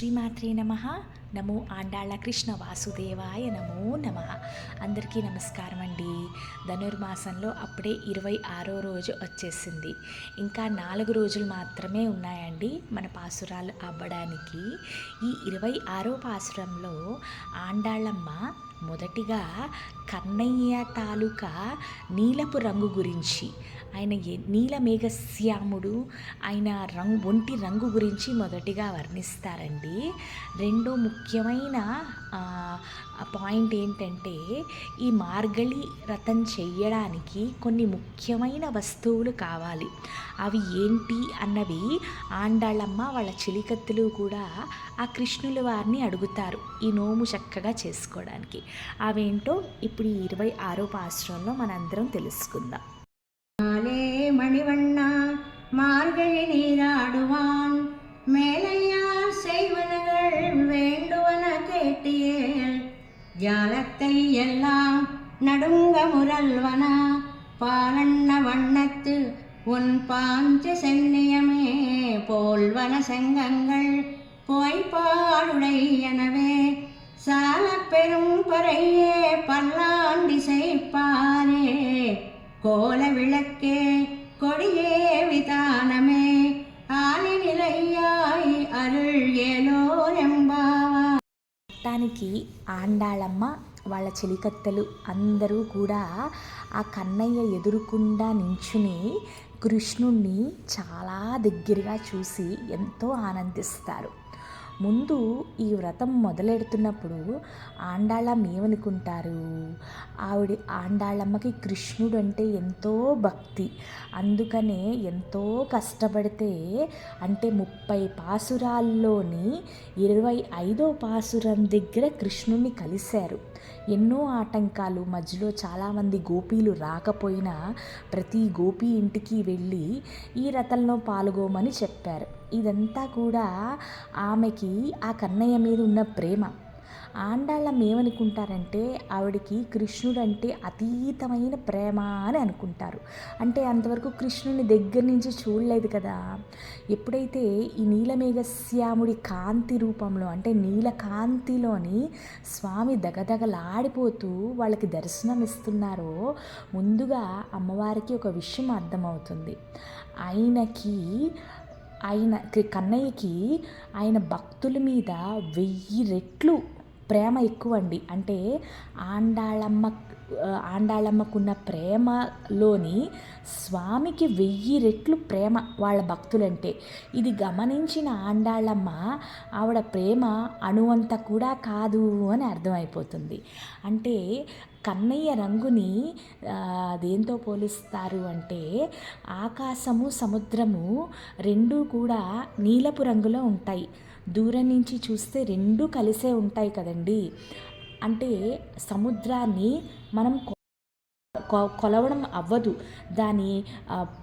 శ్రీమాత్రే నమ. నమో ఆండాళ్ళ కృష్ణ వాసుదేవాయ నమో నమ. అందరికీ నమస్కారం అండి. ధనుర్మాసంలో అప్పుడే ఇరవై ఆరో రోజు వచ్చేసింది. ఇంకా నాలుగు రోజులు మాత్రమే ఉన్నాయండి మన పాసురాలు అవ్వడానికి. ఈ ఇరవై ఆరో పాసురంలో ఆండాళ్ళమ్మ మొదటిగా కన్నయ్య తాలూకా నీలపు రంగు గురించి ఆయన నీలమేఘశ్యాముడు ఆయన రంగు ఒంటి రంగు గురించి మొదటిగా వర్ణిస్తారండి. రెండో ముఖ్యమైన పాయింట్ ఏంటంటే ఈ మార్గళి రథం చెయ్యడానికి కొన్ని ముఖ్యమైన వస్తువులు కావాలి. అవి ఏంటి అన్నవి ఆండాళ్ళమ్మ వాళ్ళ చిలికత్తులు కూడా ఆ కృష్ణుల వారిని అడుగుతారు. ఈ నోము చక్కగా చేసుకోవడానికి. అవేంటో ఇప్పుడు ఈ ఇరవై ఆరో పాశ్రంలో మనందరం తెలుసుకుందాం மாலே மணிவண்ணா மார்கழி நீராடுவான் மேலையார் செய்வனகள் வேண்டுவன கேட்டியேல் ஜாலத்தை எல்லாம் நடுங்க முரல்வனா பாலண்ண வண்ணத்து உன் பாஞ்ச சென்னியமே போல்வன செங்கங்கள் போய்ப்பாடுடையனவே சால பெரும் பறையே பல்லாண்டி செய்ப்பாரே கோல விளக்கே கொடியே விதானமே ஆலி நிலையாய் அருள் ஏலோரெம்பாவா మొత్తానికి ఆండాళమ్మ వాళ్ళ చెలికత్తెలు అందరూ కూడా ఆ కన్నయ్య ఎదురుకుండా నించుని కృష్ణుణ్ణి చాలా దగ్గరగా చూసి ఎంతో ఆనందిస్తారు ముందు ఈ వ్రతం మొదలెడుతున్నప్పుడు ఆండాళ్ళమ్మ ఏమనుకుంటారు ఆవిడ ఆండాళ్ళమ్మకి కృష్ణుడు అంటే ఎంతో భక్తి. అందుకనే ఎంతో కష్టపడితే అంటే ముప్పై పాసురాల్లోని ఇరవై ఐదో పాసురం దగ్గర కృష్ణుని కలిశారు. ఎన్నో ఆటంకాలు మధ్యలో చాలామంది గోపీలు రాకపోయినా ప్రతి గోపి ఇంటికి వెళ్ళి ఈ రథంలో పాల్గొమని చెప్పారు. ఇదంతా కూడా ఆమెకి ఆ కన్నయ్య మీద ఉన్న ప్రేమ. ఆండాళ్ళ ఏమనుకుంటారంటే ఆవిడకి కృష్ణుడు అంటే అతీతమైన ప్రేమ అని అనుకుంటారు. అంటే అంతవరకు కృష్ణుని దగ్గర నుంచి చూడలేదు కదా. ఎప్పుడైతే ఈ నీలమేఘశ్యాముడి కాంతి రూపంలో అంటే నీలకాంతిలోని స్వామి దగదగలాడిపోతూ వాళ్ళకి దర్శనం ఇస్తున్నారో ముందుగా అమ్మవారికి ఒక విషయం అర్థమవుతుంది. ఆయనకి ఆయన కన్నయ్యకి ఆయన భక్తుల మీద వెయ్యి రెట్లు ప్రేమ ఎక్కువ అండి అంటే ఆండాళమ్మ ఆండాళ్ళమ్మకున్న ప్రేమలోని స్వామికి వెయ్యి రెట్లు ప్రేమ వాళ్ళ భక్తులంటే. ఇది గమనించిన ఆండాళ్ళమ్మ ఆవిడ ప్రేమ అణువంత కూడా కాదు అని అర్థమైపోతుంది. అంటే కన్నయ్య రంగుని దేంతో పోలుస్తారు అంటే ఆకాశము సముద్రము రెండూ కూడా నీలపు రంగులో ఉంటాయి. దూరం నుంచి చూస్తే రెండూ కలిసే ఉంటాయి కదండి. అంటే సముద్రాన్ని మనం కొ- కొ- కొలవడం అవ్వదు. దాని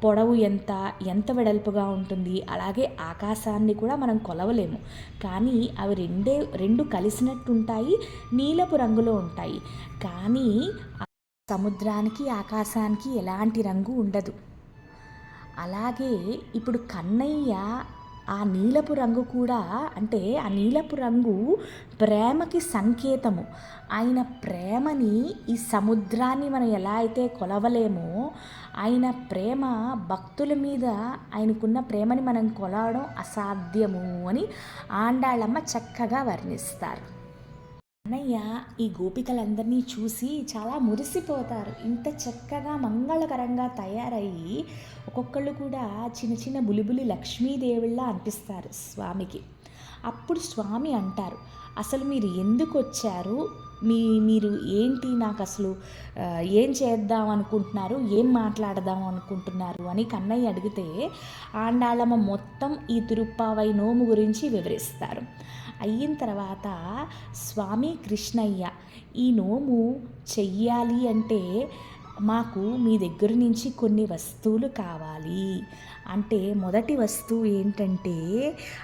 పొడవు ఎంత ఎంత వెడల్పుగా ఉంటుంది అలాగే ఆకాశాన్ని కూడా మనం కొలవలేము. కానీ అవి రెండే రెండు కలిసినట్టు ఉంటాయి నీలపు రంగులో ఉంటాయి. కానీ సముద్రానికి ఆకాశానికి ఎలాంటి రంగు ఉండదు. అలాగే ఇప్పుడు కన్నయ్య ఆ నీలపు రంగు కూడా అంటే ఆ నీలపు రంగు ప్రేమకి సంకేతము. ఆయన ప్రేమని ఈ సముద్రాన్ని మనం ఎలా అయితే కొలవలేమో ఆయన ప్రేమ భక్తుల మీద ఆయనకున్న ప్రేమని మనం కొలవడం అసాధ్యము అని ఆండాళ్ళమ్మ చక్కగా వర్ణిస్తారు. అన్నయ్య ఈ గోపికలందరినీ చూసి చాలా మురిసిపోతారు. ఇంత చక్కగా మంగళకరంగా తయారయ్యి ఒక్కొక్కళ్ళు కూడా చిన్న చిన్న బులిబులి లక్ష్మీదేవుళ్ళ అనిపిస్తారు స్వామికి. అప్పుడు స్వామి అంటారు అసలు మీరు ఎందుకు వచ్చారు మీ మీరు ఏంటి నాకు అసలు ఏం చేద్దాం అనుకుంటున్నారు ఏం మాట్లాడదాం అనుకుంటున్నారు అని కన్నయ్య అడిగితే ఆండాళమ్మ మొత్తం ఈ తిరుప్పావై నోము గురించి వివరిస్తారు. అయిన తర్వాత స్వామి కృష్ణయ్య ఈ నోము చెయ్యాలి అంటే మాకు మీ దగ్గర నుంచి కొన్ని వస్తువులు కావాలి. అంటే మొదటి వస్తువు ఏంటంటే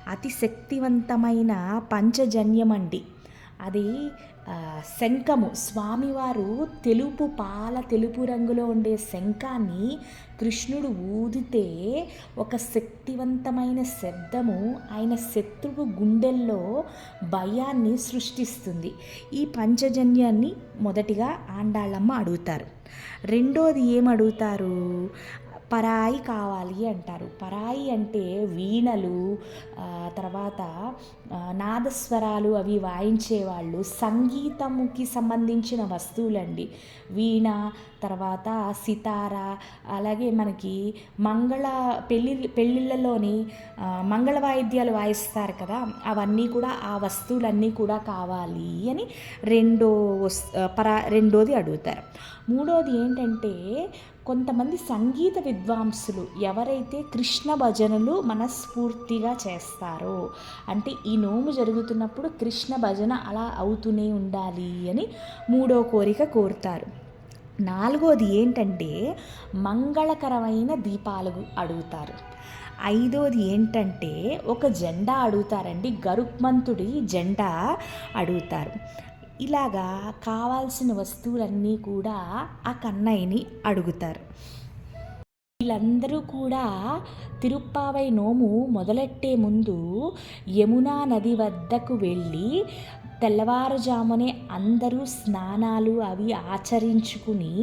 అతి శక్తివంతమైన పంచజన్యం అండి అది శంఖము. స్వామివారు తెలుపు పాల తెలుపు రంగులో ఉండే శంఖాన్ని కృష్ణుడు ఊదితే ఒక శక్తివంతమైన శబ్దము ఆయన శత్రువు గుండెల్లో భయాన్ని సృష్టిస్తుంది. ఈ పంచజన్యాన్ని మొదటిగా ఆండాళ్ళమ్మ అడుగుతారు. రెండోది ఏం అడుగుతారు పరాయి కావాలి అంటారు. పరాయి అంటే వీణలు తర్వాత నాదస్వరాలు అవి వాయించేవాళ్ళు. సంగీతముకి సంబంధించిన వస్తువులండి. వీణ తర్వాత సితార అలాగే మనకి మంగళ పెళ్ళి పెళ్ళిళ్ళలోని మంగళ వాయిద్యాలు వాయిస్తారు కదా అవన్నీ కూడా ఆ వస్తువులన్నీ కూడా కావాలి అని రెండో వస్- పరా రెండోది అడుగుతారు. మూడోది ఏంటంటే కొంతమంది సంగీత విద్వాంసులు ఎవరైతే కృష్ణ భజనలు మనస్ఫూర్తిగా చేస్తారో అంటే ఈ నోము జరుగుతున్నప్పుడు కృష్ణ భజన అలా అవుతూనే ఉండాలి అని మూడో కోరిక కోరుతారు. నాలుగోది ఏంటంటే మంగళకరమైన దీపాలు అడుగుతారు. ఐదోది ఏంటంటే ఒక జెండా అడుగుతారండి గరుక్మంతుడి జెండా అడుగుతారు. ఇలాగా కావాల్సిన వస్తువులన్నీ కూడా ఆ కన్నయ్యని అడుగుతారు. వీళ్ళందరూ కూడా తిరుప్పావై నోము మొదలెట్టే ముందు యమునా నది వద్దకు వెళ్ళి తెల్లవారుజామునే అందరూ స్నానాలు అవి ఆచరించుకుని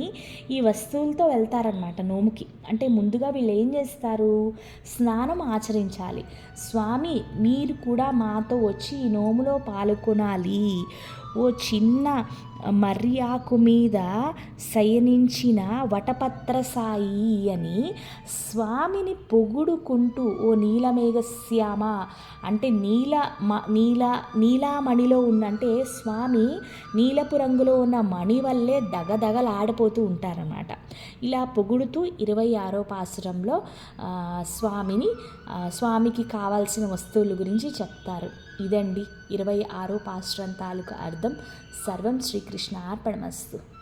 ఈ వస్తువులతో వెళ్తారనమాట నోముకి. అంటే ముందుగా వీళ్ళు ఏం చేస్తారు? స్నానం ఆచరించాలి. స్వామి మీరు కూడా మాతో వచ్చి ఈ నోములో పాల్గొనాలి ఓ చిన్న మర్రి ఆకు మీద శయనించిన వటపత్ర సాయి అని స్వామిని పొగుడుకుంటూ ఓ నీలమేఘశ్యామ అంటే నీల మ నీల నీలామణిలో ఉన్న అంటే స్వామి నీలపు రంగులో ఉన్న మణి వల్లే దగదగలాడిపోతూ ఉంటారన్నమాట. ఇలా పొగుడుతూ ఇరవై ఆరో పాసురంలో స్వామిని స్వామికి కావాల్సిన వస్తువుల గురించి చెప్తారు. ఇదండి ఇరవై ఆరో పాశ్రంతాలకు తాలూకా అర్థం. సర్వం శ్రీకృష్ణ అర్పణమస్తు.